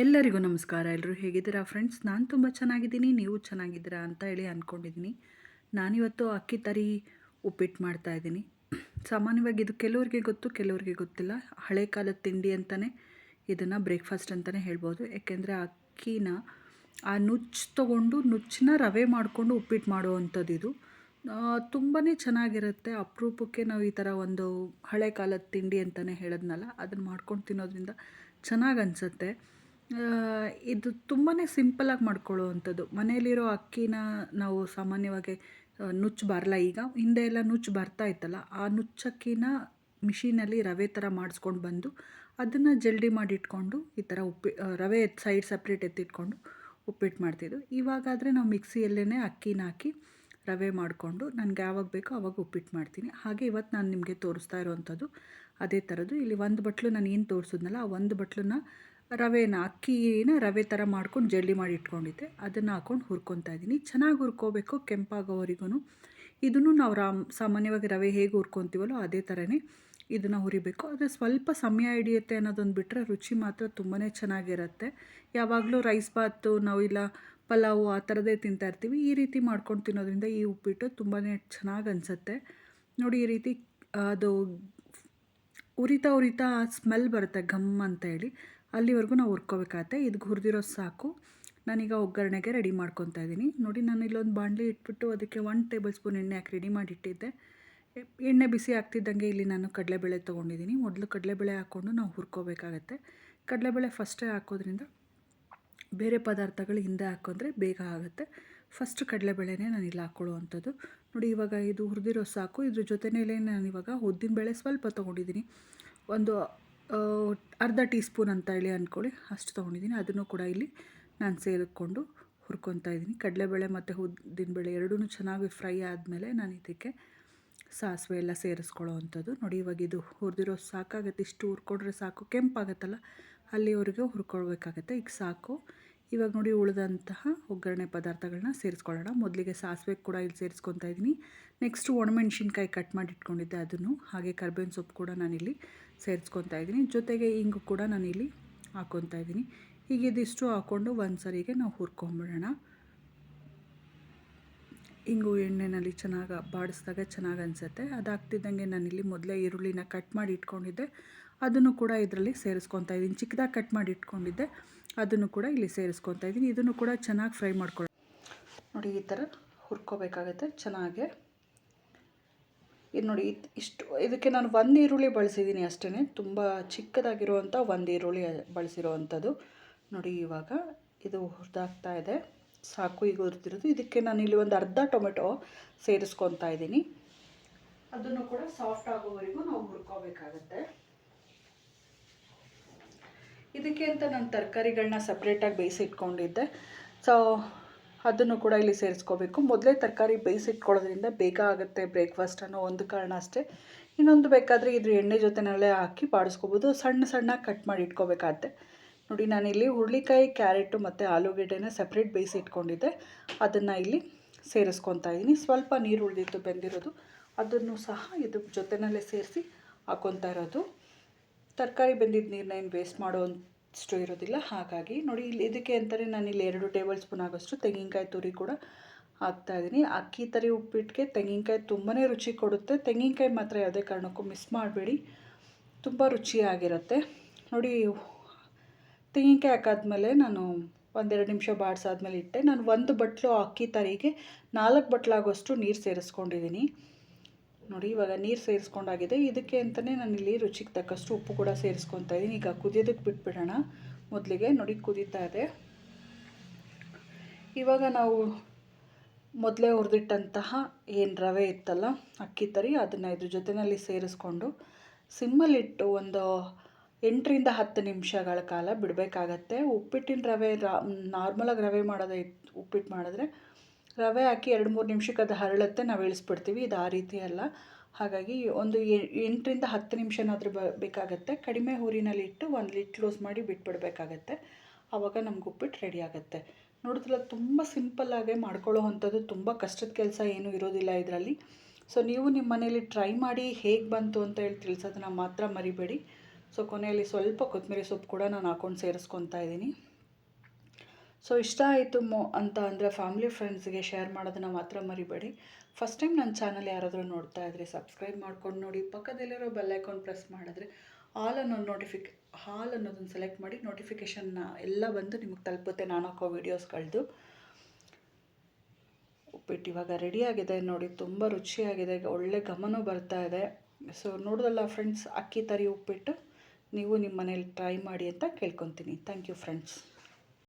ಎಲ್ಲರಿಗೂ ನಮಸ್ಕಾರ. ಎಲ್ಲರೂ ಹೇಗಿದ್ದೀರಾ ಫ್ರೆಂಡ್ಸ್? ನಾನು ತುಂಬ ಚೆನ್ನಾಗಿದ್ದೀನಿ. ನೀವು ಚೆನ್ನಾಗಿದ್ದೀರಾ ಅಂತ ಹೇಳಿ ಅಂದ್ಕೊಂಡಿದ್ದೀನಿ ನಾನಿವತ್ತು ಅಕ್ಕಿ ತರಿ ಉಪ್ಪಿಟ್ಟು ಮಾಡ್ತಾ ಇದ್ದೀನಿ. ಸಾಮಾನ್ಯವಾಗಿ ಇದು ಕೆಲವರಿಗೆ ಗೊತ್ತು, ಕೆಲವರಿಗೆ ಗೊತ್ತಿಲ್ಲ. ಹಳೆ ಕಾಲದ ತಿಂಡಿ ಅಂತಲೇ ಇದನ್ನು ಬ್ರೇಕ್ಫಾಸ್ಟ್ ಅಂತಲೇ ಹೇಳ್ಬೋದು. ಯಾಕೆಂದರೆ ಅಕ್ಕಿನ ಆ ನುಚ್ಚು ತೊಗೊಂಡು ನುಚ್ಚನ್ನ ರವೆ ಮಾಡಿಕೊಂಡು ಉಪ್ಪಿಟ್ಟು ಮಾಡುವಂಥದ್ದು ಇದು. ತುಂಬಾ ಚೆನ್ನಾಗಿರುತ್ತೆ. ಅಪರೂಪಕ್ಕೆ ನಾವು ಈ ಥರ ಒಂದು ಹಳೆ ಕಾಲದ ತಿಂಡಿ ಅಂತಲೇ ಹೇಳೋದ್ನಲ್ಲ, ಅದನ್ನು ಮಾಡ್ಕೊಂಡು ತಿನ್ನೋದ್ರಿಂದ ಚೆನ್ನಾಗಿ ಅನಿಸುತ್ತೆ. ಇದು ತುಂಬಾ ಸಿಂಪಲಾಗಿ ಮಾಡ್ಕೊಳ್ಳುವಂಥದ್ದು. ಮನೆಯಲ್ಲಿರೋ ಅಕ್ಕಿನ ನಾವು ಸಾಮಾನ್ಯವಾಗಿ ನುಚ್ಚು ಬರಲ್ಲ ಈಗ. ಹಿಂದೆ ಎಲ್ಲ ನುಚ್ಚು ಬರ್ತಾ ಇತ್ತಲ್ಲ, ಆ ನುಚ್ಚಕ್ಕಿನ ಮಿಷಿನಲ್ಲಿ ರವೆ ಥರ ಮಾಡಿಸ್ಕೊಂಡು ಬಂದು, ಅದನ್ನು ಜಲ್ಡಿ ಮಾಡಿಟ್ಕೊಂಡು ಈ ಥರ ಉಪ್ಪಿ ರವೆ ಸೈಡ್ ಸಪ್ರೇಟ್ ಎತ್ತಿಟ್ಕೊಂಡು ಉಪ್ಪಿಟ್ಟು ಮಾಡ್ತಿದ್ದು. ಇವಾಗಾದರೆ ನಾವು ಮಿಕ್ಸಿಯಲ್ಲೇ ಅಕ್ಕಿನ ಹಾಕಿ ರವೆ ಮಾಡಿಕೊಂಡು, ನನಗೆ ಯಾವಾಗ ಬೇಕೋ ಆವಾಗ ಉಪ್ಪಿಟ್ಟು ಮಾಡ್ತೀನಿ. ಹಾಗೆ ಇವತ್ತು ನಾನು ನಿಮಗೆ ತೋರಿಸ್ತಾ ಇರೋವಂಥದ್ದು ಅದೇ ಥರದ್ದು ಇಲ್ಲಿ ಒಂದು ಬಟ್ಲು ನಾನು ಏನು ತೋರಿಸಿದ್ನಲ್ಲ, ಆ ಒಂದು ಬಟ್ಲನ್ನ ರವೆನ ಅಕ್ಕಿನ ರವೆ ಥರ ಮಾಡ್ಕೊಂಡು ಜಲ್ಲಿ ಮಾಡಿ ಇಟ್ಕೊಂಡಿದ್ದೆ. ಅದನ್ನು ಹಾಕ್ಕೊಂಡು ಹುರ್ಕೊತಾ ಇದ್ದೀನಿ. ಚೆನ್ನಾಗಿ ಹುರ್ಕೋಬೇಕು ಕೆಂಪಾಗೋವರೆಗೂ ಇದನ್ನು ನಾವು ರಾಮ್ ಸಾಮಾನ್ಯವಾಗಿ ರವೆ ಹೇಗೆ ಹುರ್ಕೊತೀವಲ್ಲೋ ಅದೇ ಥರನೇ ಇದನ್ನು ಹುರಿಬೇಕು. ಆದರೆ ಸ್ವಲ್ಪ ಸಮಯ ಹಿಡಿಯುತ್ತೆ ಅನ್ನೋದೊಂದು ಬಿಟ್ಟರೆ ರುಚಿ ಮಾತ್ರ ತುಂಬಾ ಚೆನ್ನಾಗಿರುತ್ತೆ. ಯಾವಾಗಲೂ ರೈಸ್ ಬಾತು ನಾವು ಇಲ್ಲ ಪಲಾವು ಆ ಥರದೇ ತಿಂತಾ ಇರ್ತೀವಿ. ಈ ರೀತಿ ಮಾಡ್ಕೊಂಡು ತಿನ್ನೋದ್ರಿಂದ ಈ ಉಪ್ಪಿಟ್ಟು ತುಂಬಾ ಚೆನ್ನಾಗಿ ಅನಿಸುತ್ತೆ. ನೋಡಿ ಈ ರೀತಿ ಅದು ಉರಿತಾ ಉರಿತಾ ಸ್ಮೆಲ್ ಬರುತ್ತೆ ಘಮ್ ಅಂತ ಹೇಳಿ. ಅಲ್ಲಿವರೆಗೂ ನಾವು ಹುರ್ಕೋಬೇಕಾಗತ್ತೆ. ಇದು ಹುರಿದಿರೋ ಸಾಕು. ನಾನೀಗ ಒಗ್ಗರಣೆಗೆ ರೆಡಿ ಮಾಡ್ಕೊತಾ ಇದ್ದೀನಿ. ನೋಡಿ, ನಾನು ಇಲ್ಲೊಂದು ಬಾಣಲಿ ಇಟ್ಬಿಟ್ಟು ಅದಕ್ಕೆ ಒನ್ ಟೇಬಲ್ ಸ್ಪೂನ್ ಎಣ್ಣೆ ಹಾಕಿ ರೆಡಿ ಮಾಡಿಟ್ಟಿದ್ದೆ. ಎಣ್ಣೆ ಬಿಸಿ ಆಗ್ತಿದ್ದಂಗೆ ಇಲ್ಲಿ ನಾನು ಕಡಲೆಬೇಳೆ ತೊಗೊಂಡಿದ್ದೀನಿ. ಮೊದಲು ಕಡಲೆಬೇಳೆ ಹಾಕ್ಕೊಂಡು ನಾವು ಹುರ್ಕೋಬೇಕಾಗತ್ತೆ. ಕಡಲೆಬೇಳೆ ಫಸ್ಟೇ ಹಾಕೋದ್ರಿಂದ ಬೇರೆ ಪದಾರ್ಥಗಳು ಹಿಂದೆ ಹಾಕೊಂಡ್ರೆ ಬೇಗ ಆಗುತ್ತೆ. ಫಸ್ಟ್ ಕಡಲೆಬೇಳೆನೇ ನಾನು ಇಲ್ಲಿ ಹಾಕ್ಕೊಳ್ಳುವಂಥದ್ದು ನೋಡಿ, ಇವಾಗ ಇದು ಹುರಿದಿರೋ ಸಾಕು. ಇದ್ರ ಜೊತೆಯಲ್ಲೇ ನಾನು ಇವಾಗ ಉದ್ದಿನಬೇಳೆ ಸ್ವಲ್ಪ ತೊಗೊಂಡಿದ್ದೀನಿ. ಒಂದು ಅರ್ಧ ಟೀ ಸ್ಪೂನ್ ಅಂತ ಹೇಳಿ ಅಂದ್ಕೊಳ್ಳಿ. ಅಷ್ಟು ತೊಗೊಂಡಿದ್ದೀನಿ. ಅದನ್ನು ಕೂಡ ಇಲ್ಲಿ ನಾನು ಸೇರಿಕೊಂಡು ಹುರ್ಕೊತಾ ಇದ್ದೀನಿ. ಕಡಲೆಬೇಳೆ ಮತ್ತು ಉದ್ದಿನಬೇಳೆ ಎರಡೂ ಚೆನ್ನಾಗಿ ಫ್ರೈ ಆದಮೇಲೆ ನಾನು ಇದಕ್ಕೆ ಸಾಸಿವೆ ಎಲ್ಲ ಸೇರಿಸ್ಕೊಳ್ಳೋ ಅಂಥದ್ದು ನೋಡಿ, ಇವಾಗ ಇದು ಹುರಿದಿರೋ ಸಾಕಾಗುತ್ತೆ. ಇಷ್ಟು ಹುರ್ಕೊಂಡ್ರೆ ಸಾಕು. ಕೆಂಪಾಗತ್ತಲ್ಲ, ಅಲ್ಲಿವರೆಗೂ ಹುರ್ಕೊಳ್ಬೇಕಾಗತ್ತೆ. ಈಗ ಸಾಕು. ಇವಾಗ ನೋಡಿ, ಉಳಿದಂತಹ ಒಗ್ಗರಣೆ ಪದಾರ್ಥಗಳನ್ನ ಸೇರಿಸ್ಕೊಳ್ಳೋಣ. ಮೊದಲಿಗೆ ಸಾಸಿವೆ ಕೂಡ ಇಲ್ಲಿ ಸೇರಿಸ್ಕೊತಾ ಇದ್ದೀನಿ. ನೆಕ್ಸ್ಟು ಒಣಮೆಣ್ಸಿನ್ಕಾಯಿ ಕಟ್ ಮಾಡಿ ಇಟ್ಕೊಂಡಿದ್ದೆ ಅದನ್ನು. ಹಾಗೆ ಕರ್ಬೇವಿನ ಸೊಪ್ಪು ಕೂಡ ನಾನಿಲ್ಲಿ ಸೇರಿಸ್ಕೊತಾ ಇದ್ದೀನಿ. ಜೊತೆಗೆ ಹಿಂಗು ಕೂಡ ನಾನಿಲ್ಲಿ ಹಾಕ್ಕೊತಾ ಇದ್ದೀನಿ. ಹೀಗೆ ಇದಿಷ್ಟು ಹಾಕ್ಕೊಂಡು ಒಂದು ಸರಿಗೆ ನಾವು ಹುರ್ಕೊಂಬಿಡೋಣ. ಹಿಂಗು ಎಣ್ಣೆನಲ್ಲಿ ಚೆನ್ನಾಗಿ ಬಾಡಿಸ್ದಾಗ ಚೆನ್ನಾಗಿ ಅನಿಸುತ್ತೆ. ಅದಾಗ್ತಿದ್ದಂಗೆ ನಾನಿಲ್ಲಿ ಮೊದಲೇ ಈರುಳ್ಳಿನ ಕಟ್ ಮಾಡಿ ಇಟ್ಕೊಂಡಿದ್ದೆ. ಅದನ್ನು ಕೂಡ ಇದರಲ್ಲಿ ಸೇರಿಸ್ಕೊತಾ ಇದ್ದೀನಿ. ಚಿಕ್ಕದಾಗಿ ಕಟ್ ಮಾಡಿ ಇಟ್ಕೊಂಡಿದ್ದೆ. ಅದನ್ನು ಕೂಡ ಇಲ್ಲಿ ಸೇರಿಸ್ಕೊತಾ ಇದ್ದೀನಿ. ಇದನ್ನು ಕೂಡ ಚೆನ್ನಾಗಿ ಫ್ರೈ ಮಾಡ್ಕೊಳ್ಳಿ ನೋಡಿ, ಈ ಥರ ಹುರ್ಕೋಬೇಕಾಗತ್ತೆ ಚೆನ್ನಾಗೆ. ಇದು ನೋಡಿ ಇಷ್ಟು, ಇದಕ್ಕೆ ನಾನು ಒಂದು ಈರುಳ್ಳಿ ಬಳಸಿದ್ದೀನಿ ಅಷ್ಟೇ ತುಂಬ ಚಿಕ್ಕದಾಗಿರುವಂಥ ಒಂದು ಈರುಳ್ಳಿ ಬಳಸಿರುವಂಥದ್ದು ನೋಡಿ, ಇವಾಗ ಇದು ಹುರಿದಾಗ್ತಾ ಇದೆ. ಸಾಕು ಈಗ ಹುರಿದಿರೋದು. ಇದಕ್ಕೆ ನಾನು ಇಲ್ಲಿ ಒಂದು ಅರ್ಧ ಟೊಮೆಟೊ ಸೇರಿಸ್ಕೊತಾ ಇದ್ದೀನಿ ಅದನ್ನು ಕೂಡ ಸಾಫ್ಟ್ ಆಗೋವರೆಗೂ ನಾವು ಹುರ್ಕೋಬೇಕಾಗತ್ತೆ. ಇದಕ್ಕೆ ಅಂತ ನಾನು ತರಕಾರಿಗಳನ್ನ ಸಪ್ರೇಟಾಗಿ ಬೇಯಿಸಿಟ್ಕೊಂಡಿದ್ದೆ. ಸೊ ಅದನ್ನು ಕೂಡ ಇಲ್ಲಿ ಸೇರಿಸ್ಕೋಬೇಕು. ಮೊದಲೇ ತರಕಾರಿ ಬೇಯಿಸಿಟ್ಕೊಳ್ಳೋದ್ರಿಂದ ಬೇಗ ಆಗುತ್ತೆ ಬ್ರೇಕ್ಫಾಸ್ಟ್ ಅನ್ನೋ ಒಂದು ಕಾರಣ ಅಷ್ಟೇ. ಇನ್ನೊಂದು ಬೇಕಾದರೆ ಇದ್ರ ಎಣ್ಣೆ ಜೊತೆನಲ್ಲೇ ಹಾಕಿ ಬಾಡಿಸ್ಕೋಬೋದು. ಸಣ್ಣ ಸಣ್ಣ ಕಟ್ ಮಾಡಿ ಇಟ್ಕೋಬೇಕಾಗತ್ತೆ. ನೋಡಿ, ನಾನಿಲ್ಲಿ ಹುರುಳಿಕಾಯಿ, ಕ್ಯಾರೆಟು ಮತ್ತು ಆಲೂಗೆಡ್ಡೆನ ಸಪ್ರೇಟ್ ಬೇಯಿಸಿ ಇಟ್ಕೊಂಡಿದ್ದೆ ಅದನ್ನು ಇಲ್ಲಿ ಸೇರಿಸ್ಕೊತಾ ಇದ್ದೀನಿ. ಸ್ವಲ್ಪ ನೀರು ಉಳಿದಿತ್ತು ಬೆಂದಿರೋದು. ಅದನ್ನು ಸಹ ಇದ್ರ ಜೊತೆನಲ್ಲೇ ಸೇರಿಸಿ ಹಾಕ್ಕೊತಾ ಇರೋದು. ತರಕಾರಿ ಬೆಂದಿದ್ದ ನೀರನ್ನ ಏನು ವೇಸ್ಟ್ ಮಾಡೋ ಅಷ್ಟು ಇರೋದಿಲ್ಲ. ಹಾಗಾಗಿ ನೋಡಿ, ಇಲ್ಲಿ ಇದಕ್ಕೆ ಅಂತಲೇ ನಾನು ಇಲ್ಲಿ ಎರಡು ಟೇಬಲ್ ಸ್ಪೂನ್ ಆಗೋಷ್ಟು ತೆಂಗಿನಕಾಯಿ ತುರಿ ಕೂಡ ಹಾಕ್ತಾಯಿದ್ದೀನಿ ಅಕ್ಕಿ ತರಿ ಉಪ್ಪಿಟ್ಟಿಗೆ ತೆಂಗಿನಕಾಯಿ ತುಂಬಾ ರುಚಿ ಕೊಡುತ್ತೆ. ತೆಂಗಿನಕಾಯಿ ಮಾತ್ರ ಯಾವುದೇ ಕಾರಣಕ್ಕೂ ಮಿಸ್ ಮಾಡಬೇಡಿ. ತುಂಬ ರುಚಿಯಾಗಿರುತ್ತೆ. ನೋಡಿ, ತೆಂಗಿನಕಾಯಿ ಹಾಕಾದ್ಮೇಲೆ ನಾನು ಒಂದೆರಡು ನಿಮಿಷ ಬಾಡಿಸಾದ್ಮೇಲೆ ಇಟ್ಟೆ. ನಾನು ಒಂದು ಬಟ್ಲು ಅಕ್ಕಿ ತರಿಗೆ ನಾಲ್ಕು ಬಟ್ಲಾಗೋಷ್ಟು ನೀರು ಸೇರಿಸ್ಕೊಂಡಿದ್ದೀನಿ. ನೋಡಿ, ಇವಾಗ ನೀರು ಸೇರಿಸ್ಕೊಂಡಾಗಿದೆ. ಇದಕ್ಕೆ ಅಂತಲೇ ಇಲ್ಲಿ ರುಚಿಗೆ ತಕ್ಕಷ್ಟು ಉಪ್ಪು ಕೂಡ ಸೇರಿಸ್ಕೊತಾ ಇದ್ದೀನಿ ಈಗ ಕುದಿಯೋದಕ್ಕೆ ಬಿಟ್ಬಿಡೋಣ. ಮೊದಲಿಗೆ ನೋಡಿ, ಕುದೀತಾ ಇದೆ. ಇವಾಗ ನಾವು ಮೊದಲೇ ಹುರಿದಿಟ್ಟಂತಹ ಏನು ರವೆ ಇತ್ತಲ್ಲ, ಅಕ್ಕಿ ತರಿ, ಅದನ್ನು ಇದ್ರ ಜೊತೆಯಲ್ಲಿ ಸೇರಿಸ್ಕೊಂಡು ಸಿಮ್ಮಲ್ಲಿಟ್ಟು ಒಂದು ಎಂಟರಿಂದ ಹತ್ತು ನಿಮಿಷಗಳ ಕಾಲ ಬಿಡಬೇಕಾಗತ್ತೆ. ಉಪ್ಪಿಟ್ಟಿನ ರವೆ ನಾರ್ಮಲಾಗಿ ರವೆ ಮಾಡೋದೇ ಉಪ್ಪಿಟ್ಟು ಮಾಡಿದ್ರೆ ರವೆ ಹಾಕಿ ಎರಡು ಮೂರು ನಿಮಿಷಕ್ಕೆ ಅದು ಹರಳುತ್ತೆ, ನಾವು ಇಳಿಸ್ಬಿಡ್ತೀವಿ. ಇದು ಆ ರೀತಿ ಅಲ್ಲ. ಹಾಗಾಗಿ ಒಂದು ಎಂಟರಿಂದ ಹತ್ತು ನಿಮಿಷನಾದರೂ ಬೇಕಾಗತ್ತೆ. ಕಡಿಮೆ ಊರಿನಲ್ಲಿ ಇಟ್ಟು ಒಂದು ಲಿಟ್ ಕ್ಲೋಸ್ ಮಾಡಿ ಬಿಟ್ಬಿಡ್ಬೇಕಾಗತ್ತೆ. ಆವಾಗ ನಮ್ಗೆ ಉಪ್ಪಿಟ್ಟು ರೆಡಿ ಆಗುತ್ತೆ. ನೋಡಿದ್ರಲ್ಲ ತುಂಬ ಸಿಂಪಲ್ಲಾಗೆ ಮಾಡ್ಕೊಳ್ಳೋ ಅಂಥದ್ದು. ತುಂಬ ಕಷ್ಟದ ಕೆಲಸ ಏನೂ ಇರೋದಿಲ್ಲ ಇದರಲ್ಲಿ. ಸೊ ನೀವು ನಿಮ್ಮ ಮನೇಲಿ ಟ್ರೈ ಮಾಡಿ ಹೇಗೆ ಬಂತು ಅಂತ ಹೇಳಿ ತಿಳಿಸೋದನ್ನ ಮಾತ್ರ ಮರಿಬೇಡಿ. ಸೊ ಕೊನೆಯಲ್ಲಿ ಸ್ವಲ್ಪ ಕೊತ್ತಂಬರಿ ಸೊಪ್ಪು ಕೂಡ ನಾನು ಹಾಕ್ಕೊಂಡು ಸೇರಿಸ್ಕೊತಾ ಇದ್ದೀನಿ. ಸೊ ಇಷ್ಟ ಆಯಿತು ಮೊ ಅಂತ ಅಂದರೆ ಫ್ಯಾಮಿಲಿ ಫ್ರೆಂಡ್ಸ್ಗೆ ಶೇರ್ ಮಾಡೋದನ್ನು ಮಾತ್ರ ಮರಿಬೇಡಿ. ಫಸ್ಟ್ ಟೈಮ್ ನನ್ನ ಚಾನಲ್ ಯಾರಾದರೂ ನೋಡ್ತಾ ಇದ್ದರೆ ಸಬ್ಸ್ಕ್ರೈಬ್ ಮಾಡ್ಕೊಂಡು ನೋಡಿ, ಪಕ್ಕದಲ್ಲಿರೋ ಬೆಲ್ ಐಕಾನ್ ಪ್ರೆಸ್ ಮಾಡಿದ್ರೆ ಆಲ್ ಅನ್ನೋ ನೋಟಿಫಿಕ್ ಹಾಲ್ ಅನ್ನೋದನ್ನು ಸೆಲೆಕ್ಟ್ ಮಾಡಿ ನೋಟಿಫಿಕೇಷನ್ನ ಎಲ್ಲ ಬಂದು ನಿಮಗೆ ತಲುಪುತ್ತೆ ನಾನು ಹಾಕೋ ವೀಡಿಯೋಸ್ಗಳದ್ದು ಉಪ್ಪಿಟ್ಟು ಇವಾಗ ರೆಡಿಯಾಗಿದೆ ನೋಡಿ, ತುಂಬ ರುಚಿಯಾಗಿದೆ, ಒಳ್ಳೆ ಘಮನೂ ಬರ್ತಾ ಇದೆ. ಸೊ ನೋಡಿದಲ್ಲ ಫ್ರೆಂಡ್ಸ್ ಅಕ್ಕಿ ತರಿ ಉಪ್ಪಿಟ್ಟು, ನೀವು ನಿಮ್ಮ ಮನೇಲಿ ಟ್ರೈ ಮಾಡಿ ಅಂತ ಕೇಳ್ಕೊತೀನಿ. Thank you friends